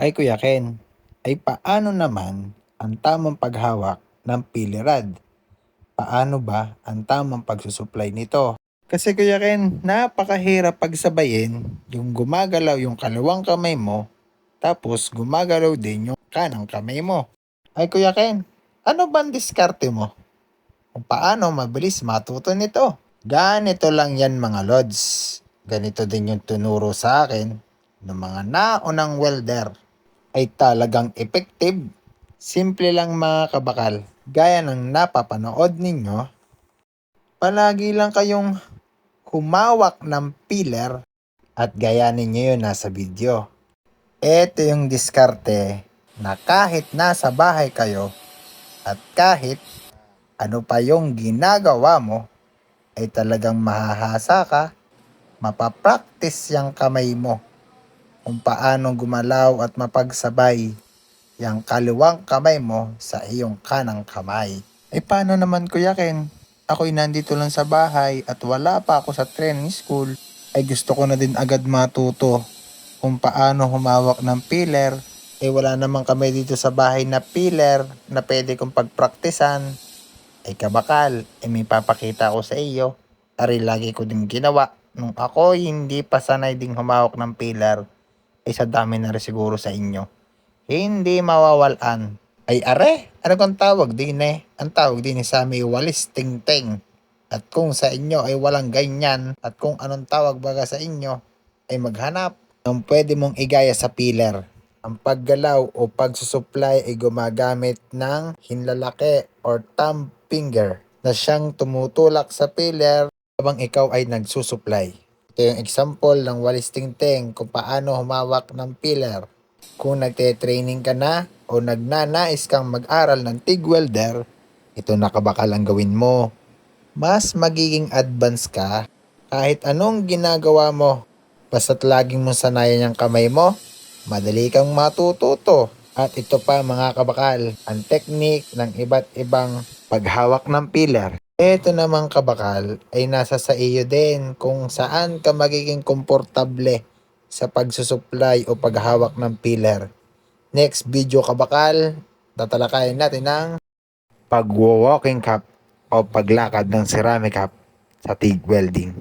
Ay Kuya Ken, ay paano naman ang tamang paghawak ng pilirad? Paano ba ang tamang pagsusupply nito? Kasi Kuya Ken, napakahirap pagsabayin yung gumagalaw yung kalawang kamay mo tapos gumagalaw din yung kanang kamay mo. Ay Kuya Ken, ano ba ang diskarte mo? Kung paano mabilis matuto nito? Ganito lang yan mga lods. Ganito din yung tunuro sa akin ng mga naunang welder ay talagang effective. Simple lang mga kabakal. Gaya ng napapanood ninyo, palagi lang kayong humawak ng pillar at gaya ninyo yun nasa video. Ito yung diskarte na kahit nasa bahay kayo at kahit ano pa yung ginagawa mo, ay talagang mahahasa ka, mapapractice yung kamay mo kung paano gumalaw at mapagsabay yung kaliwang kamay mo sa iyong kanang kamay. Eh paano naman Kuya Ken? Ako'y nandito lang sa bahay at wala pa ako sa training school. Ay gusto ko na din agad matuto kung paano humawak ng pillar. Eh wala naman kami dito sa bahay na pillar na pwede kong pagpraktisan. Ay kabakal, eh may papakita ko sa iyo. Ari lagi ko din ginawa. Nung ako hindi pa sanay ding humawak ng pillar, ay sa dami na rin siguro sa inyo. Hindi mawawalan. Ay are, ano kang tawag din eh? Ang tawag din sa amin walis ting-ting. At kung sa inyo ay walang ganyan, at kung anong tawag baga sa inyo, ay maghanap ng pwede mong igaya sa pillar. Ang paggalaw o pagsusupply ay gumagamit ng hinlalaki or thumb finger na siyang tumutulak sa pillar habang ikaw ay nagsusupply. Ito yung example ng walis tingting kung paano humawak ng pillar. Kung nagte-training ka na o nagnanais kang mag-aral ng TIG welder, ito nakabakal ang gawin mo. Mas magiging advance ka kahit anong ginagawa mo. Basta't laging mong sanayan ang kamay mo, madali kang matututo. At ito pa mga kabakal, ang technique ng iba't ibang paghawak ng pillar. Ito namang kabakal ay nasa sa iyo din kung saan ka magiging komportable sa pagsusupply o paghawak ng pillar. Next video kabakal, tatalakayin natin ng pag-walking cup o paglakad ng ceramic cup sa TIG welding.